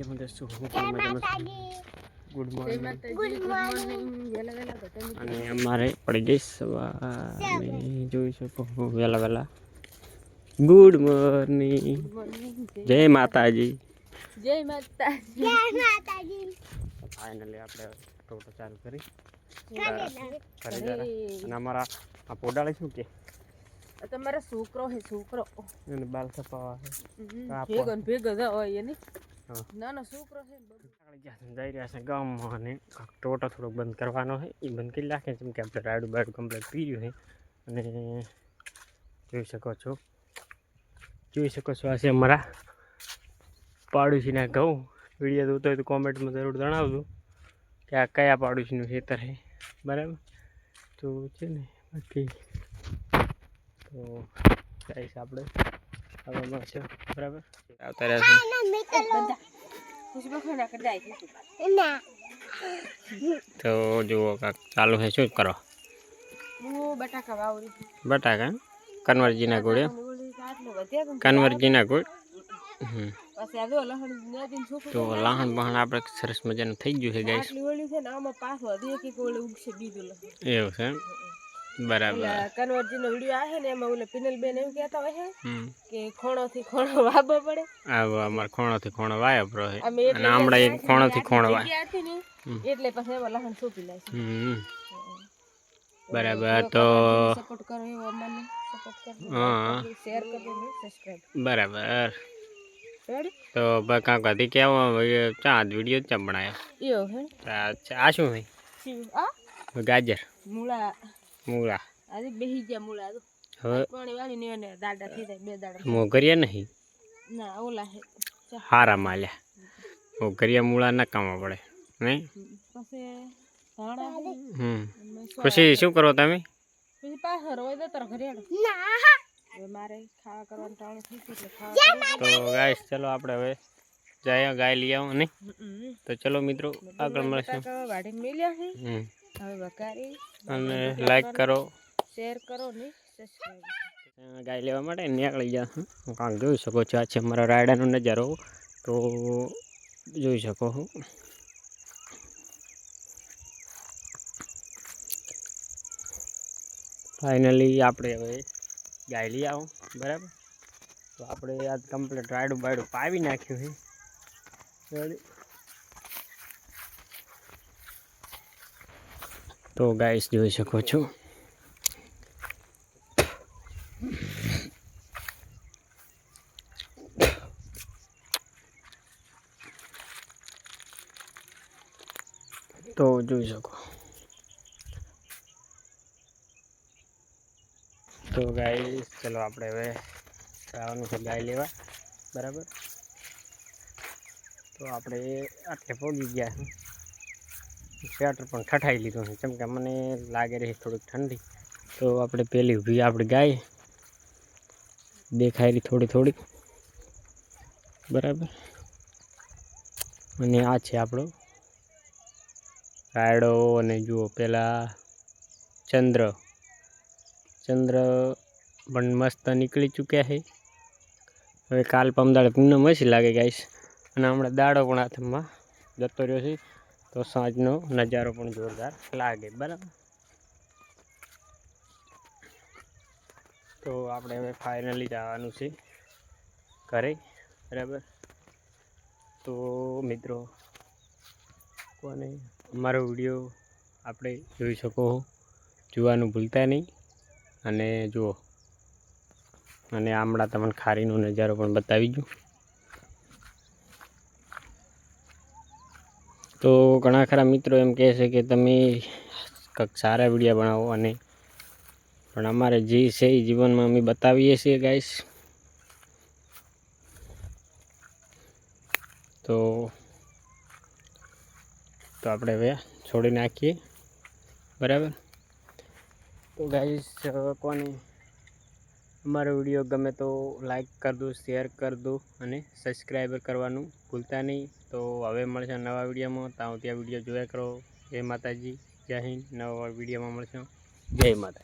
જય માતા હું પણ મજામાં ગુડ મોર્નિંગ અને અમારે પડી ગઈ સવારે. જોઈ શકો હું વહેલા વહેલા. ગુડ મોર્નિંગ જય માતાજી. જય માતાજી. ફાઇનલી આપણે ટોટો ચાલુ કરી. અને અમારા આ પોડાળી શું કે? તમારા છોકરો હે છોકરો. એને બાલ કપાવા. ભેગો ભેગો હોય એની હા. નાનો છોકરો છે. છે, જઈ રહ્યા છે ગામમાં અને ટોટો થોડોક બંધ કરવાનો છે. એ બંધ કરી નાખે જેમ કે આપણે રાયડું બાયડું કમ્પ્લીટ પી રહ્યું છે. અને જોઈ શકો છો જોઈ શકો છો આ છે અમારા પાડોશીના ઘઉં. વીડિયો જોતો હોય તો કોમેન્ટમાં જરૂર જણાવજો કે આ કયા પાડોશીનું ખેતર છે. બરાબર? તો છે ને બાકી તો જઈશ આપણે. હવે મળશે બરાબર આવતા છે તો જુઓ કાક ચાલુ છે શું કરો બટાકા કન્વરજીના ગોળે કન્વરજીના ગોળ તો લાહણ બહાણ આપણે સરસ મજાનું થઈ ગયું છે ગાઈસ છે ને આમાં પાછો હજી એક એક ઓલે ઉગશે બીજું લહણ એવું છે બરાબર. કન્વર્જીનો વીડિયો આવે ને એમાં ઓલે પિનલબેન એમ કહેતા હોય ખોણો વાવો પડે. આવો અમારે ખોણોથી ખોણો વાયો પ્રો અને હમણાં એક ખોણો વાય. એટલે પછી એમાં લહણ બરાબર તો સપોર્ટ કરો એવો અમને સપોર્ટ કરો હા. શેર કરજો સબસ્ક્રાઇબ બરાબર. તો કાંક હતી કેવો ચા વીડિયો ચા બનાવ્યો યો હે. આ શું આ ગાજર. મૂળા. મૂળા. આજે બેહી ગયા મૂળા તો હવે પાણી વાળી ને એને દાડા થઈ જાય બે દાડા મોગરિયા નહીં. ના ઓલા હે. ચા. હારા માલ્યા મોગરિયા મૂળા ના કામ પડે નહીં? પછી ધાણા. હે. હમ અને સો- ખુશી શું કરો તમે? પછી પાછળ હોય તો તારા ઘરે આડો. હવે મારે ખાવા કરવાનું ટાણું થઈ ગયું એટલે ખાવા તો ગાઈસ ચલો આપણે હવે જાય ગાય લઈ આવો નહીં? હમ. તો ચલો મિત્રો આગળ મળશું. બટાકા વાઢીને મેલ્યા છે હમ. હવે વઘારી અને લાઈક કરો. શેર કરો ને સબસ્ક્રાઇબ ગાય લેવા માટે નીકળી ગયા હું. કાંક જોઈ શકો છો. આ છે અમારા રાયડાનો નજારો. તો જોઈ શકો છો ફાઇનલી આપણે હવે ગાય લઈ આવો. બરાબર? તો આપણે આજ કમ્પ્લીટ રાયડું બાયડું પાવી નાખ્યું છે. તો ગાઈસ જોઈ શકો છો. તો જોઈ શકો. તો ગાય ચલો આપણે હવે જવાનું છે ગાય લેવા. બરાબર? તો આપણે આટલે પહોંચી ગયા. છે સ્વેટર પણ ઠઠાઈ લીધું છે. કેમ કે મને લાગે રહી થોડીક ઠંડી. તો આપણે પેલી ઊભી આપણે ગાય દેખાય રહી થોડી થોડી. બરાબર. અને આ છે આપણો રાયડો અને જુઓ પેલા ચંદ્ર. ચંદ્ર પણ મસ્ત નીકળી ચૂક્યા છે. હવે કાલ પમદાડે પૂનમ હશે લાગે ગાઈશ અને હમણાં દાડો પણ હાથમાં જતો રહ્યો છે. તો સાંજનો નજારો પણ જોરદાર લાગે, બરાબર? તો આપણે હવે ફાઇનલી જવાનું છે ઘરે, બરાબર? તો મિત્રો, કોને? અમારો વીડિયો આપણે જોઈ શકો જોવાનું ભૂલતા નહીં. અને જુઓ, અને હમણાં તમને ખારીનો નજારો પણ બતાવી દઉં. તો ઘણા ખરા મિત્રો એમ કહે છે કે તમે કંઈક સારા વિડીયા બનાવો અને પણ અમારે જે છે એ જીવનમાં અમે બતાવીએ છીએ ગાઈસ તો તો આપણે હવે છોડી નાખીએ. બરાબર? તો ગાઈસ કોને અમારો વીડિયો ગમે તો લાઈક કરી દો શેર કરી દો અને સબસ્ક્રાઈબર કરવાનું ભૂલતા નહીં. તો હવે મળશે નવા વિડીયોમાં. ત્યાં ત્યાં વીડિયો જોયા કરો. જય માતાજી. જય હિન્દ. નવા વિડીયોમાં મળશે. જય માતા